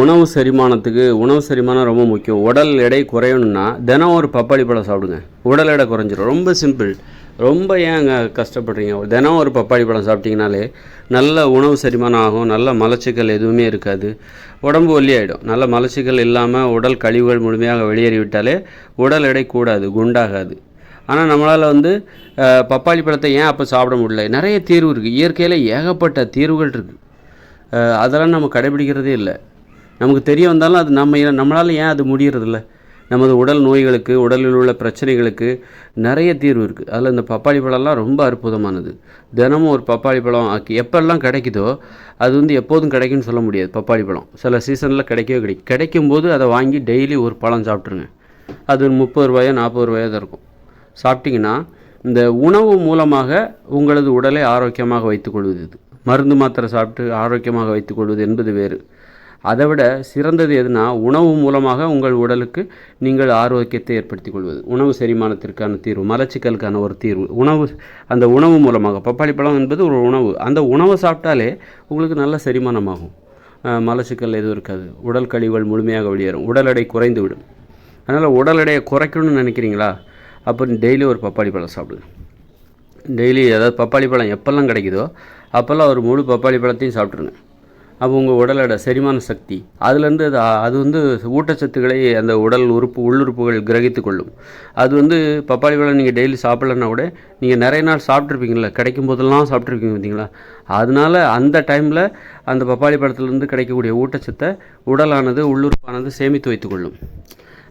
உணவு செரிமானத்துக்கு உணவு செரிமானம் ரொம்ப முக்கியம். உடல் எடை குறையணும்னா தினம் ஒரு பப்பாளி பழம் சாப்பிடுங்க. உடல் எடை குறைஞ்சிரும். ரொம்ப சிம்பிள் ரொம்ப ஏங்க கஷ்டப்படுறீங்க? தினம் ஒரு பப்பாளி பழம் சாப்பிட்டீங்கனாலே நல்ல உணவு செரிமானம் ஆகும். நல்ல மலச்சிக்கல் எதுவுமே இருக்காது. உடம்பு ஒல்லி ஆகிடும் நல்ல மலச்சிக்கல் இல்லாமல் உடல் கழிவுகள் முழுமையாக வெளியேறிவிட்டாலே உடல் எடை கூடாது குண்டாகாது. ஆனால் நம்மளால் வந்து பப்பாளி பழத்தை ஏன் அப்போ சாப்பிட முடியல? நிறைய தீர்வு இருக்குது இயற்கையில் ஏகப்பட்ட தீர்வுகள் இருக்குது அதெல்லாம் நம்ம கடைபிடிக்கிறதே இல்லை. நமக்கு தெரிய வந்தாலும் அது நம்ம ஏன் நம்மளால் ஏன் அது முடியறதில்ல? நமது உடல் நோய்களுக்கு உடலில் உள்ள பிரச்சனைகளுக்கு நிறைய தீர்வு இருக்குது அதில் இந்த பப்பாளி பழம்லாம் ரொம்ப அற்புதமானது. தினமும் ஒரு பப்பாளி பழம் ஆக்கி எப்பெல்லாம் கிடைக்குதோ அது வந்து எப்போதும் கிடைக்கும்னு சொல்ல முடியாது பப்பாளி பழம். சில சீசனில் கிடைக்கவே கிடைக்கும் கிடைக்கும்போது அதை வாங்கி டெய்லி ஒரு பழம் சாப்பிட்ருங்க அது முப்பது ரூபாயோ நாற்பது ரூபாயோ தான் இருக்கும். சாப்பிட்டிங்கன்னா இந்த உணவு மூலமாக உங்களது உடலை ஆரோக்கியமாக வைத்துக்கொள்வது இது. மருந்து மாத்திரை சாப்பிட்டு ஆரோக்கியமாக வைத்துக்கொள்வது என்பது வேறு. அதை விட சிறந்தது எதுனா உணவு மூலமாக உங்கள் உடலுக்கு நீங்கள் ஆரோக்கியத்தை ஏற்படுத்திக் கொள்வது உணவு செரிமானத்திற்கான தீர்வு மலச்சிக்கலுக்கான ஒரு தீர்வு. உணவு அந்த உணவு மூலமாக பப்பாளி பழம் என்பது ஒரு உணவு. அந்த உணவை சாப்பிட்டாலே உங்களுக்கு நல்ல செரிமானமாகும். மலச்சிக்கல் எதுவும் இருக்காது. உடல் கழிவுகள் முழுமையாக வெளியேறும். உடல் எடை குறைந்து விடும் அதனால் உடல் எடையை குறைக்கணும்னு நினைக்கிறீங்களா? அப்போ டெய்லி ஒரு பப்பாளி பழம் சாப்பிடுங்க. டெய்லி அதாவது பப்பாளி பழம் எப்போல்லாம் கிடைக்குதோ அப்போல்லாம் ஒரு முழு பப்பாளி பழத்தையும் சாப்பிட்ருங்க அப்போ உங்கள் உடல் எடை செரிமான சக்தி அதுலேருந்து அது அது வந்து ஊட்டச்சத்துக்களை அந்த உடல் உறுப்பு உள்ளுறுப்புகள் கிரகித்து கொள்ளும். அது வந்து பப்பாளி பழம் நீங்கள் டெய்லி சாப்பிட்லன்னா கூட நீங்கள் நிறைய நாள் சாப்பிட்ருப்பீங்களா கிடைக்கும் போதெல்லாம் சாப்பிட்ருப்பீங்க பார்த்தீங்களா? அதனால அந்த டைமில் அந்த பப்பாளி பழத்துலேருந்து கிடைக்கக்கூடிய ஊட்டச்சத்தை உடலானது உள்ளுறுப்பானது சேமித்து வைத்துக்கொள்ளும்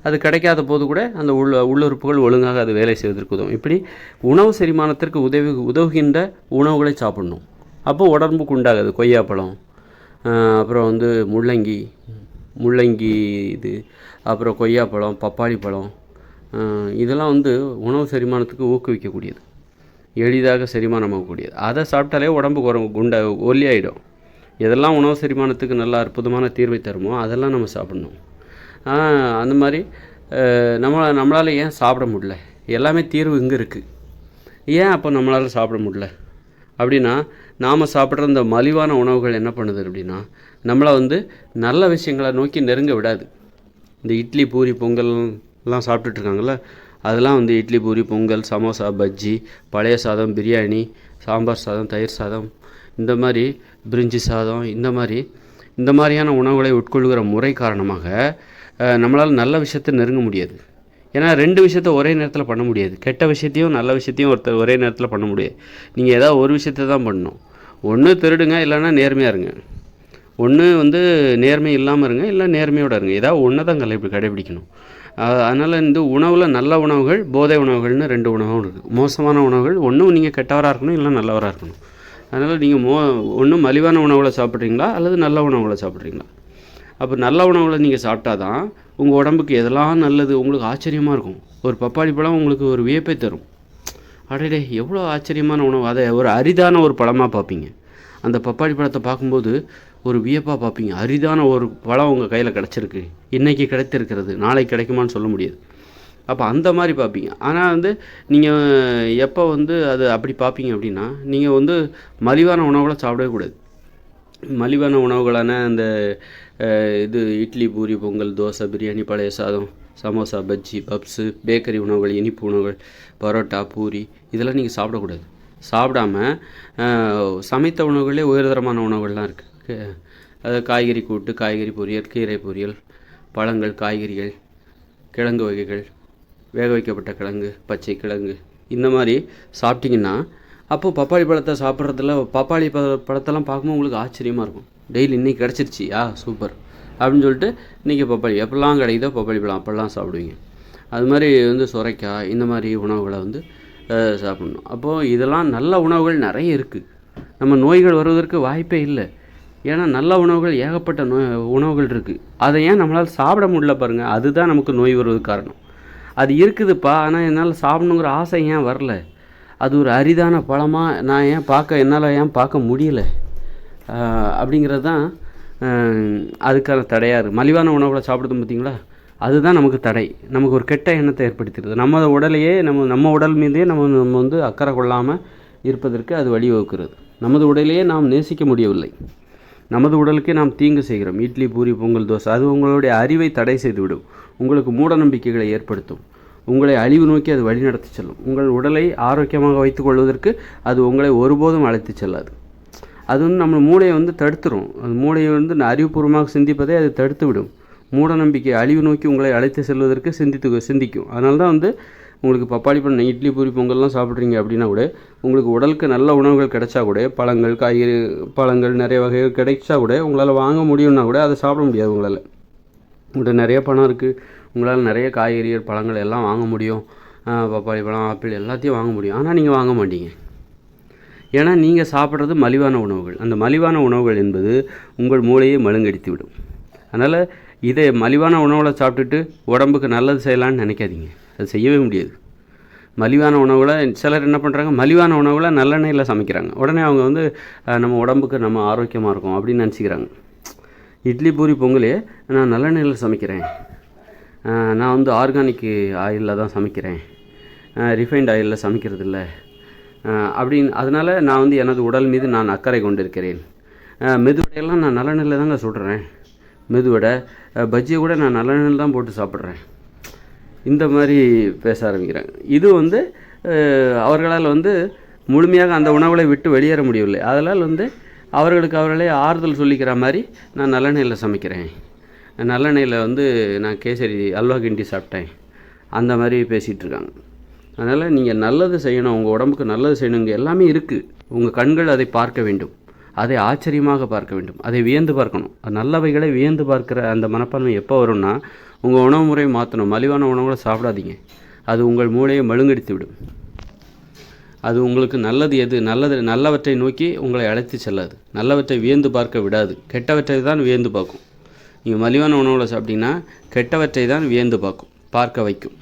அது கிடைக்காத போது கூட அந்த உள்ள உள்ளுறுப்புகள் ஒழுங்காக அது வேலை செய்வதற்கு உதவும். இப்படி உணவு செரிமானத்திற்கு உதவி உதவுகின்ற உணவுகளை சாப்பிடணும். அப்போ உடம்புக்கு உண்டாகுது கொய்யாப்பழம் அப்புறம் வந்து முள்ளங்கி முள்ளங்கி இது அப்புறம் கொய்யாப்பழம் பப்பாளி பழம் இதெல்லாம் வந்து உணவு செரிமானத்துக்கு ஊக்குவிக்கக்கூடியது. எளிதாக செரிமானமாகக்கூடியது. அதை சாப்பிட்டாலே உடம்பு குறை குண்டை ஒல்லியாயிடும். எதெல்லாம் உணவு செரிமானத்துக்கு நல்லா அற்புதமான தீர்வை தருமோ அதெல்லாம் நம்ம சாப்பிடணும். அந்த மாதிரி அஹ் நம்மளால் ஏன் சாப்பிட முடியல? எல்லாமே தீர்வு இங்கே இருக்குது ஏன் அப்போ நம்மளால் சாப்பிட முடியல? அப்படின்னா நாம் சாப்பிட்ற இந்த மலிவான உணவுகள் என்ன பண்ணுது அப்படின்னா நம்மளை வந்து நல்ல விஷயங்களை நோக்கி நெருங்க விடாது. இந்த இட்லி பூரி பொங்கல் எல்லாம் இருக்காங்கல்ல அதெல்லாம் வந்து இட்லி பூரி பொங்கல் சமோசா பஜ்ஜி பழைய சாதம் பிரியாணி சாம்பார் சாதம் தயிர் சாதம் இந்த மாதிரி பிரிஞ்சி சாதம் இந்த மாதிரி இந்த மாதிரியான உணவுகளை உட்கொள்கிற முறை காரணமாக நம்மளால் நல்ல விஷயத்தை நெருங்க முடியாது. ஏன்னா ரெண்டு விஷயத்த ஒரே நேரத்தில் பண்ண முடியாது. கெட்ட விஷயத்தையும் நல்ல விஷயத்தையும் ஒருத்தர் ஒரே நேரத்தில் பண்ண முடியாது. நீங்கள் ஏதாவது ஒரு விஷயத்த தான் பண்ணணும். ஒன்று திருடுங்க இல்லைன்னா நேர்மையாக இருங்க. ஒன்று வந்து நேர்மை இல்லாமல் இருங்க இல்லை நேர்மையோடு இருங்க. ஏதாவது ஒன்று தான் கலை கடைபிடிக்கணும். அதனால் இந்த உணவில் நல்ல உணவுகள் போதை உணவுகள்னு ரெண்டு உணவும் இருக்குது மோசமான உணவுகள் ஒன்றும் நீங்கள் கெட்டவராக இருக்கணும் இல்லை நல்லவராக இருக்கணும். அதனால் நீங்கள் மோ ஒன்று மலிவான உணவில் சாப்பிட்றீங்களா அல்லது நல்ல உணவில் சாப்பிட்றீங்களா? அப்போ நல்ல உணவுகளை நீங்கள் சாப்பிட்டா தான் உங்கள் உடம்புக்கு எதெல்லாம் நல்லது உங்களுக்கு ஆச்சரியமாக இருக்கும். ஒரு பப்பாளி பழம் உங்களுக்கு ஒரு வியப்பை தரும். அடடே எவ்வளோ ஆச்சரியமான உணவு. அதை ஒரு அரிதான ஒரு பழமாக பார்ப்பீங்க. அந்த பப்பாளி பழத்தை பார்க்கும்போது ஒரு வியப்பாக பார்ப்பீங்க. அரிதான ஒரு பழம் உங்கள் கையில் கிடச்சிருக்கு. இன்றைக்கி கிடைத்திருக்கிறது. நாளைக்கு கிடைக்குமான்னு சொல்ல முடியாது. அப்போ அந்த மாதிரி பார்ப்பீங்க. ஆனால் வந்து நீங்கள் எப்போ வந்து அது அப்படி பார்ப்பீங்க அப்படின்னா நீங்கள் வந்து மலிவான உணவுகளை சாப்பிடவே கூடாது. மலிவான உணவுகளான அந்த இது இட்லி பூரி பொங்கல் தோசை பிரியாணி பழைய சாதம் சமோசா பஜ்ஜி பப்ஸு பேக்கரி உணவுகள் இனிப்பு உணவுகள் பரோட்டா பூரி இதெல்லாம் நீங்கள் சாப்பிடக்கூடாது. சாப்பிடாம சமைத்த உணவுகளே உயர்தரமான உணவுகள்லாம் இருக்குது அது காய்கறி கூட்டு காய்கறி பொரியல் கீரை பொரியல் பழங்கள் காய்கறிகள் கிழங்கு வகைகள் வேக வைக்கப்பட்ட கிழங்கு பச்சை கிழங்கு இந்த மாதிரி சாப்பிட்டிங்கன்னா அப்போ பப்பாளி பழத்தை சாப்பிட்றதுல பப்பாளி பழ பழத்தெல்லாம் பார்க்கும்போது உங்களுக்கு ஆச்சரியமாக இருக்கும். டெய்லி இன்னைக்கு கிடச்சிருச்சு ஆ சூப்பர். அப்படின்னு சொல்லிட்டு இன்றைக்கி பப்பாளி எப்போல்லாம் கிடைக்குதோ பப்பாளி பழம் அப்போல்லாம் சாப்பிடுவீங்க. அது மாதிரி வந்து சுரைக்காய் இந்த மாதிரி உணவுகளை வந்து சாப்பிடணும். அப்போது இதெல்லாம் நல்ல உணவுகள் நிறைய இருக்குது நம்ம நோய்கள் வருவதற்கு வாய்ப்பே இல்லை. ஏன்னா நல்ல உணவுகள் ஏகப்பட்ட நோய் உணவுகள் இருக்குது அதை ஏன் நம்மளால் சாப்பிட முடியல பாருங்கள் அதுதான் நமக்கு நோய் வருவதுக்கு காரணம். அது இருக்குதுப்பா ஆனால் என்னால் சாப்பிடணுங்கிற ஆசை ஏன் வரல? அது ஒரு அரிதான பழமாக நான் ஏன் பார்க்க என்னால் ஏன் பார்க்க முடியல. அப்படிங்கிறது தான் அதுக்கான தடையாக இருக்குது மலிவான உணவுகளை சாப்பிடுது பார்த்தீங்களா? அதுதான் நமக்கு தடை. நமக்கு ஒரு கெட்ட எண்ணத்தை ஏற்படுத்திடுது. நம்ம உடலையே நம்ம நம்ம உடல் மீதே நம்ம நம்ம வந்து அக்கறை கொள்ளாமல் இருப்பதற்கு அது வழிவகுக்கிறது. நமது உடலையே நாம் நேசிக்க முடியவில்லை. நமது உடலுக்கே நாம் தீங்கு செய்கிறோம். இட்லி பூரி பொங்கல் தோசை அது உங்களுடைய அறிவை தடை செய்துவிடும். உங்களுக்கு மூட நம்பிக்கைகளை ஏற்படுத்தும். உங்களை அழிவு நோக்கி அது வழிநடத்தி செல்லும். உங்கள் உடலை ஆரோக்கியமாக வைத்துக்கொள்வதற்கு அது உங்களை ஒருபோதும் அழைத்து செல்லாது. அது வந்து நம்ம மூளையை வந்து தடுத்துரும். அது மூளையை வந்து அறிவுபூர்வமாக சிந்திப்பதை அது தடுத்து விடும். மூட நம்பிக்கை அழிவு நோக்கி உங்களை அழைத்து செல்வதற்கு சிந்தித்து சிந்திக்கும். அதனால தான் வந்து உங்களுக்கு பப்பாளி பழம் இட்லி பூரி பொங்கல்லாம் சாப்பிட்றீங்க அப்படின்னா கூட உங்களுக்கு உடலுக்கு நல்ல உணவுகள் கிடைச்சா கூட பழங்கள் காய்கறி பழங்கள் நிறைய வகைகள் கிடைச்சா கூட உங்களால் வாங்க முடியும்னா கூட அதை சாப்பிட முடியாது உங்களால். உங்கள்கிட்ட நிறைய பணம் இருக்குது உங்களால் நிறைய காய்கறிகள் பழங்கள் எல்லாம் வாங்க முடியும். பப்பாளி பழம் ஆப்பிள் எல்லாத்தையும் வாங்க முடியும். ஆனால் நீங்கள் வாங்க மாட்டீங்க. ஏன்னா நீங்கள் சாப்பிட்றது மலிவான உணவுகள். அந்த மலிவான உணவுகள் என்பது உங்கள் மூளையை மழுங்கடித்து விடும் அதனால் இதை மலிவான உணவுகளை சாப்பிட்டுட்டு உடம்புக்கு நல்லது செய்யலான்னு நினைக்காதீங்க. அது செய்யவே முடியாது. மலிவான உணவுகளை சிலர் என்ன பண்ணுறாங்க மலிவான உணவுகளை நல்லெண்ணெயில் சமைக்கிறாங்க. உடனே அவங்க வந்து நம்ம உடம்புக்கு நம்ம ஆரோக்கியமாக இருக்கும். அப்படின்னு நினச்சிக்கிறாங்க. இட்லி பூரி பொங்கலே நான் நல்லெண்ணெயில் சமைக்கிறேன். நான் வந்து ஆர்கானிக் ஆயிலில் தான் சமைக்கிறேன். ரிஃபைண்ட் ஆயிலில் சமைக்கிறது இல்லை அப்படின்னு அதனால் நான் வந்து எனது உடல் மீது நான் அக்கறை கொண்டிருக்கிறேன். மெதுவடையெல்லாம் நான் நல்லெண்ணெயில் தாங்க சுடுறேன். மெதுவடை பஜ்ஜியை கூட நான் நல்லெண்ணெயில் தான் போட்டு சாப்பிட்றேன். இந்த மாதிரி பேச ஆரம்பிக்கிறேன். இது வந்து அவர்களால் வந்து முழுமையாக அந்த உணவுகளை விட்டு வெளியேற முடியவில்லை. அதனால் வந்து அவர்களுக்கு அவர்களே ஆறுதல் சொல்லிக்கிற மாதிரி நான் நல்லெண்ணெயில் சமைக்கிறேன். நல்லெண்ணெயில் வந்து நான் கேசரி அல்வா கிண்டி சாப்பிட்டேன். அந்த மாதிரி பேசிகிட்டு இருக்காங்க அதனால் நீங்கள் நல்லது செய்யணும் உங்கள் உடம்புக்கு நல்லது செய்யணும் இங்கே எல்லாமே இருக்குது உங்கள் கண்கள் அதை பார்க்க வேண்டும். அதை ஆச்சரியமாக பார்க்க வேண்டும். அதை வியந்து பார்க்கணும். நல்லவைகளை வியந்து பார்க்குற அந்த மனப்பான்மை எப்போ வரும்னா உங்கள் உணவு முறையை மாற்றணும். மலிவான உணவுகளை சாப்பிடாதீங்க. அது உங்கள் மூளையை மழுங்கடித்து விடும். அது உங்களுக்கு நல்லது எது? நல்லது நல்லவற்றை நோக்கி உங்களை அழைத்து செல்லாது. நல்லவற்றை வியந்து பார்க்க விடாது. கெட்டவற்றை தான் வியந்து பார்க்கும். நீங்கள் மலிவான உணவுகளை சாப்பிட்டீங்கன்னா கெட்டவற்றை தான் வியந்து பார்க்கும் பார்க்க வைக்கும்.